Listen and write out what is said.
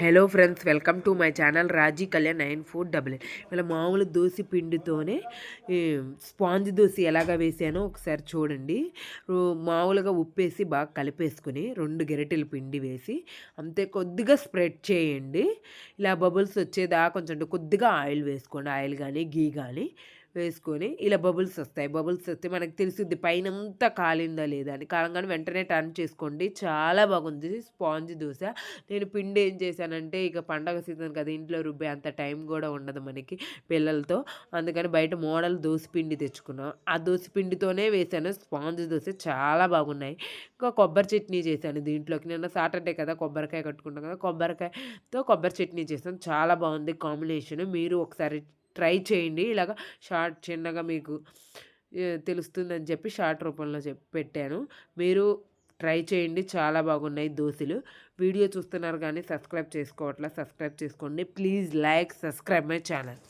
Hello friends welcome to my channel Raji Kalyan nine four double eight ఇలా మామూలు దోశ పిండితోనే sponge dosa ఎలాగ వేసానో ఒకసారి చూడండి. మామూలుగా ఉప్పేసి బాగా కలిపేసుకుని రెండు గెరటెలు పిండి వేసి అంతే కొద్దిగా స్ప్రెడ్ చేయండి. ఇలా బబుల్స్ వచ్చేదా కొంచెం కొద్దిగా ఆయిల్ వేసుకోండి. ఆయిల్ కానీ గీ కానీ వేసుకొని ఇలా బబుల్స్ వస్తాయి. బబుల్స్ వస్తే మనకు తెలుస్తుంది పైన అంతా కాలిందా లేదా అని. కాలంగానే వెంటనే టర్న్ చేసుకోండి. చాలా బాగుంది. స్పాంజ్ దోశ. నేను పిండి ఏం చేశానంటే ఇక పండగ సీజన్ కదా ఇంట్లో రుబ్బే అంత టైం కూడా ఉండదు మనకి పిల్లలతో. అందుకని బయట మోడల్ దోశ పిండి తెచ్చుకున్నాం. ఆ దోశ పిండితోనే వేసాను స్పాంజ్ దోశ చాలా బాగున్నాయి. ఇంకా కొబ్బరి చట్నీ చేశాను దీంట్లోకి. నిన్న సాటర్డే కదా కొబ్బరికాయ కట్టుకుంటాం కదా కొబ్బరికాయతో కొబ్బరి చట్నీ చేసాను చాలా బాగుంది కాంబినేషన్. మీరు ఒకసారి ట్రై చేయండి. ఇలాగ షార్ట్ చిన్నగా మీకు తెలుస్తుందని చెప్పి షార్ట్ రూపంలో చెప్పి పెట్టాను. మీరు ట్రై చేయండి. చాలా బాగున్నాయి దోశలు. వీడియో చూస్తున్నారు కానీ సబ్స్క్రైబ్ చేసుకోవట్లా సబ్స్క్రైబ్ చేసుకోండి. Please like subscribe my channel.